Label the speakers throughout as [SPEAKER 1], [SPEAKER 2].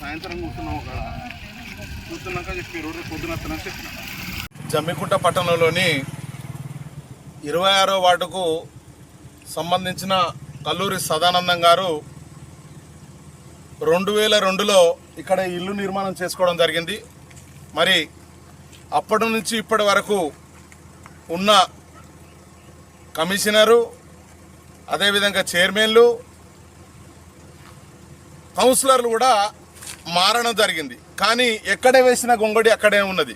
[SPEAKER 1] సాయంత్రం కూర్చున్నాం అక్కడ. కూర్చున్నాక చెప్పారు పొద్దున వస్తానని చెప్పిన.
[SPEAKER 2] జమ్మికుంట పట్టణంలోని ఇరవై ఆరో వార్డుకు సంబంధించిన కల్లూరి సదానందం గారు రెండు వేల రెండులో ఇక్కడ ఇల్లు నిర్మాణం చేసుకోవడం జరిగింది. మరి అప్పటి నుంచి ఇప్పటి వరకు ఉన్న కమిషనరు అదేవిధంగా చైర్మన్లు కౌన్సిలర్లు కూడా మారడం జరిగింది. కానీ ఎక్కడే వేసిన గొంగడి అక్కడే ఉన్నది.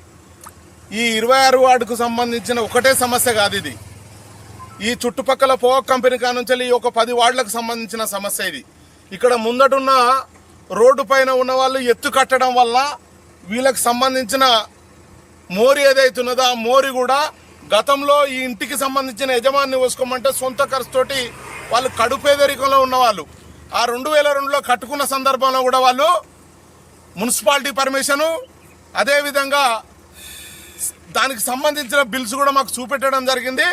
[SPEAKER 2] ఈ ఇరవై ఆరు వార్డుకు సంబంధించిన ఒకటే సమస్య కాదు ఇది. ఈ చుట్టుపక్కల పోక్ కంపెనీ కానుంచి ఒక పది వార్డులకు సంబంధించిన సమస్య ఇది. ఇక్కడ ముందటున్న రోడ్డు పైన ఉన్న వాళ్ళు ఎత్తు కట్టడం వల్ల వీళ్ళకి సంబంధించిన మోరి ఏదైతే ఉన్నదో ఆ మోరి కూడా గతంలో ఈ ఇంటికి సంబంధించిన యజమాని వసుకోమంటే సొంత ఖర్చుతోటి వాళ్ళు కడుపేదరికంలో ఉన్నవాళ్ళు. ఆ రెండు వేల రెండులో కట్టుకున్న సందర్భంలో కూడా వాళ్ళు మున్సిపాలిటీ పర్మిషను అదేవిధంగా దానికి సంబంధించిన బిల్స్ కూడా మాకు చూపెట్టడం జరిగింది.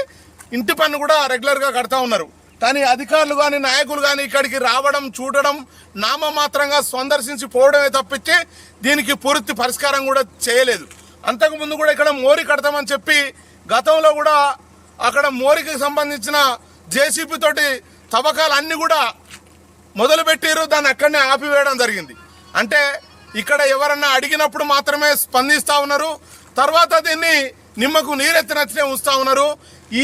[SPEAKER 2] ఇంటి పన్ను కూడా రెగ్యులర్గా కడతా ఉన్నారు. కానీ అధికారులు కానీ నాయకులు కానీ ఇక్కడికి రావడం చూడడం నామమాత్రంగా సందర్శించి పోవడమే తప్పించి దీనికి పూర్తి పరిష్కారం కూడా చేయలేదు. అంతకుముందు కూడా ఇక్కడ మోరి కడతామని చెప్పి గతంలో కూడా అక్కడ మోరికి సంబంధించిన జేసీబీ తోటి తవ్వకాలు అన్నీ కూడా మొదలుపెట్టారు దాన్ని అక్కడనే ఆపివేయడం జరిగింది. అంటే ఇక్కడ ఎవరన్నా అడిగినప్పుడు మాత్రమే స్పందిస్తూ ఉన్నారు. తర్వాత దీన్ని నిమ్మకు నీరెత్తినచ్చినే ఉంచుతా ఉన్నారు.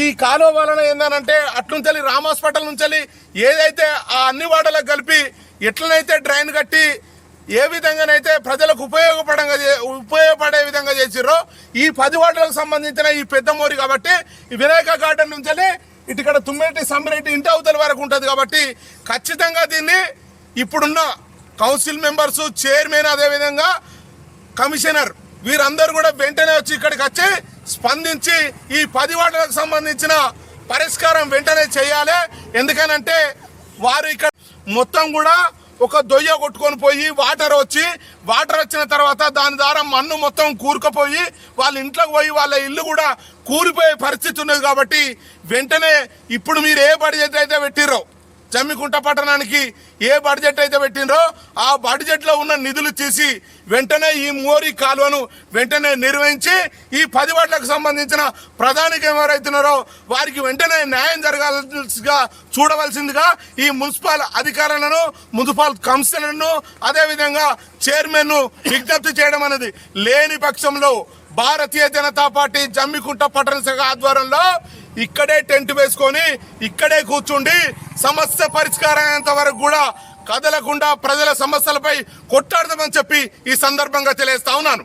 [SPEAKER 2] ఈ కాలువ వలన ఏందనంటే అట్నుంచెల్లి రామ్ హాస్పిటల్ నుంచి ఏదైతే ఆ అన్ని వాడలకు కలిపి ఎట్లనైతే డ్రైన్ కట్టి ఏ విధంగానైతే ప్రజలకు ఉపయోగపడంగా ఉపయోగపడే విధంగా చేసిర్రో ఈ పది వాటలకు సంబంధించిన ఈ పెద్ద మోరి కాబట్టి వినాయక గార్డెన్ నుంచి ఇక్కడ తుమ్మిరెడ్డి సమ్మిరెడ్డి ఇంటి అవతల వరకు ఉంటుంది కాబట్టి ఖచ్చితంగా దీన్ని ఇప్పుడున్న కౌన్సిల్ మెంబర్స్ చైర్మన్ అదేవిధంగా కమిషనర్ వీరందరూ కూడా వెంటనే వచ్చి ఇక్కడికి వచ్చి స్పందించి ఈ పది వాటలకు సంబంధించిన పరిష్కారం వెంటనే చేయాలి. ఎందుకనంటే వారు ఇక్కడ మొత్తం కూడా ఒక దొయ్య కొట్టుకొని పోయి వాటర్ వచ్చి వాటర్ వచ్చిన తర్వాత దాని ద్వారా మన్ను మొత్తం కూరుకుపోయి వాళ్ళ ఇంట్లోకి పోయి వాళ్ళ ఇల్లు కూడా కూలిపోయే పరిస్థితి ఉన్నది కాబట్టి వెంటనే ఇప్పుడు మీరు ఏ బడ్జెట్ అయితే పెట్టిర్రో జమ్మికుంట పట్టణానికి ఏ బడ్జెట్ అయితే పెట్టిండ్రో ఆ బడ్జెట్లో ఉన్న నిధులు తీసి వెంటనే ఈ మోరీ కాలువను వెంటనే నిర్వహించి ఈ పది వాట్లకు సంబంధించిన ప్రధానికి ఎవరైతున్నారో వారికి వెంటనే న్యాయం జరగాల్సిగా చూడవలసిందిగా ఈ మున్సిపల్ అధికారులను మున్సిపల్ కౌన్సిలర్ను అదేవిధంగా చైర్మన్ విజ్ఞప్తి చేయడం అనేది లేని పక్షంలో భారతీయ జనతా పార్టీ జమ్మికుంట పట్టణ శాఖ ఆధ్వర్యంలో ఇక్కడే టెంట్ వేసుకొని ఇక్కడే కూర్చుండి సమస్య పరిష్కారం వరకు కూడా కదలకుండా ప్రజల సమస్యలపై కొట్టాడదామని చెప్పి ఈ సందర్భంగా తెలియజేస్తా ఉన్నాను.